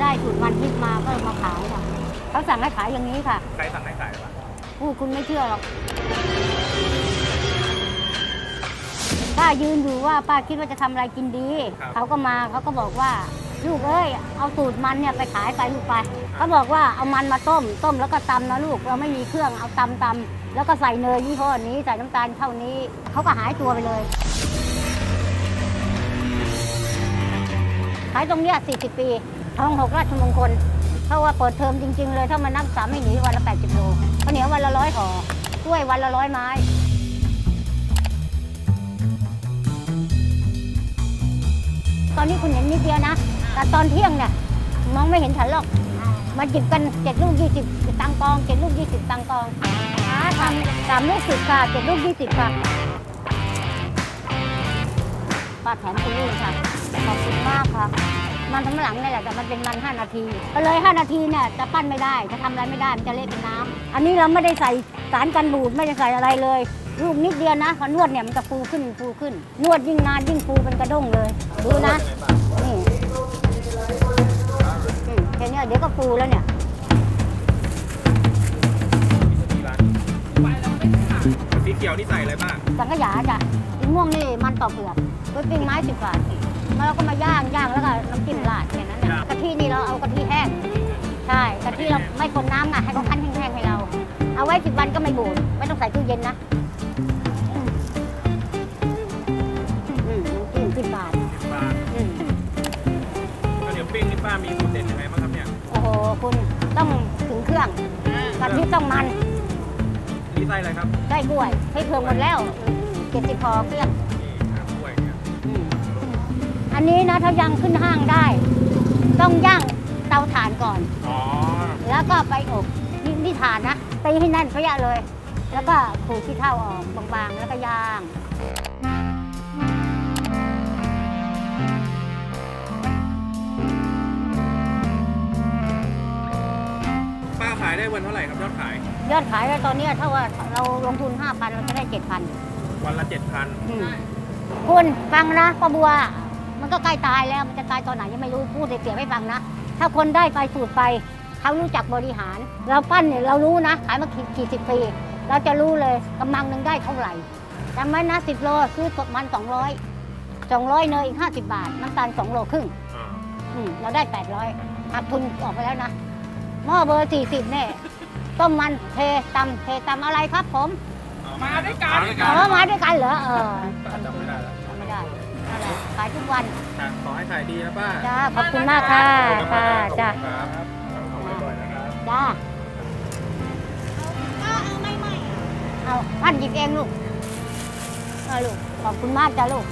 ได้สูตรมันทิพย์มาก็มาขายค่ะเขาสั่งให้ขายอย่างนี้ค่ะใครสั่งให้ขายปะพูดคุณไม่เชื่อหรอกป้ายืนอยู่ว่าป้าคิดว่าจะทำอะไรกินดี เขาก็มาเขาก็บอกว่าลูกเอ้ยเอาสูตรมันเนี่ยไปขายไปลูกไปเขาบอกว่าเอามันมาต้ม ต้มแล้วก็ตำนะลูกเราไม่มีเครื่องเอาตำตำแล้วก็ใส่เนยยี่ห้อนี้ใส่น้ำตาลเท่านี้เขาก็หายตัวไปเลยขายตรงเนี้ย40 ปี ทองหกราชมงคล เพราะว่าเปิดเทอมจริง ๆ เลย ถ้ามานับสามไม่หนีวันละ 80 โลข้าวเหนียววันละร้อยห่อกล้วยวันละร้อยไม้ตอนนี้คุณเห็นนิดเดียวนะ แต่ตอนเที่ยงเนี่ยมองไม่เห็นฉันหรอก มาจิบกันเจ็ดลูกยี่สิบตังกองเจ็ดลูกยี่สิบตังกองหาทำสามลูกสิบค่ะเจ็ดลูกยี่สิบค่ะป้าแถมคุณลูกค่ะ มันทั้งหลังนี่แหละแต่มันเป็นมัน 5 นาทีก็เลย 5 นาทีเนี่ยจะปั้นไม่ได้จะทำอะไรไม่ได้มันจะเละเป็นน้ำอันนี้เราไม่ได้ใส่สารกันบูดไม่ได้ใส่อะไรเลยลูกนิดเดียวนะพอนวดเนี่ยมันจะฟูขึ้นฟูขึ้น นวดยิ่งนานยิ่งฟูเป็นกระด้งเลย ดูนะนี่อืมแค่เนี้ยเดี๋ยวก็ฟูแล้วเนี่ยที่ร้านสีเขียวนี่ใส่อะไรบ้าง สังขยาจ้ะสีม่วงนี่มันต่อเปลือกกล้วยปิ้งไม้สิบบาท แล้วเราก็มาย่างย่างแล้วก็น้ำจิ้มราดแค่นั้นแหละกะทินี่เราเอากะทิแห้ง ใช่กะทิเราไม่คนน้ำอะให้เขาคั้นแห้งๆให้เรา เอาไว้สิบวันก็ไม่บูดไม่ต้องใส่ตู้เย็นนะอืมอืมน้ำจิ้มสิบบาทปลาอืม ข้าวเหนียวปิ้งนี่ป้ามีสูตรเด็ดยังไงบ้างครับเนี่ยโอ้โห คุณต้องถึงเครื่องกะทิต้องมันนี่ไส้อะไรครับ ได้กล้วยให้เครื่องหมดแล้วเจ็ดสิบพอเครื่อง อันนี้นะถ้ายังขึ้นห้างได้ ต้องย่างเตาถ่านก่อน อ๋อ แล้วก็ไปอบนี่นี่ถ่านนะตีให้แน่นเพียเลย แล้วก็ขูดขี้เถ้าออกบางๆ แล้วก็ย่าง ป้าขายได้วันเท่าไหร่ครับยอดขาย ยอดขายแล้วตอนเนี้ยถ้าว่าเราลงทุน 5,000 เราจะได้ 7,000วันละเจ็ดพันอืมคุณฟังนะป้าบัว มันก็ใกล้ตายแล้วมันจะตายตอนไหนยังไม่รู้พูดเสียๆไม่ฟังนะ ถ้าคนได้ไปสูตรไปเขารู้จักบริหาร เราปั้นเนี่ยเรารู้นะ ขายมากี่กี่สิบปีเราจะรู้เลยกำลังหนึ่งได้เท่าไหร่จำไว้นะสิบโลซื้อสดมันสองร้อยสองร้อยเนยอีกห้าสิบบาท น้ำตาลสองโลครึ่งอ่าอืมเราได้แปดร้อยหักทุนออกไปแล้วนะหม้อเบอร์สี่สิบเนี่ยต้มมันเทตำเทตำอะไรครับผม มาด้วยกันอ๋อมาด้วยกันเหรอเออ ขายทุกวันครับขอให้ขายดีนะป้าจ้าขอบคุณมากค่ะค่ะจ้าครับขอบคุณบ่อยๆนะครับ จ้าเอาพันหยิบเองลูกเอาลูกขอบคุณมากจ้าลูก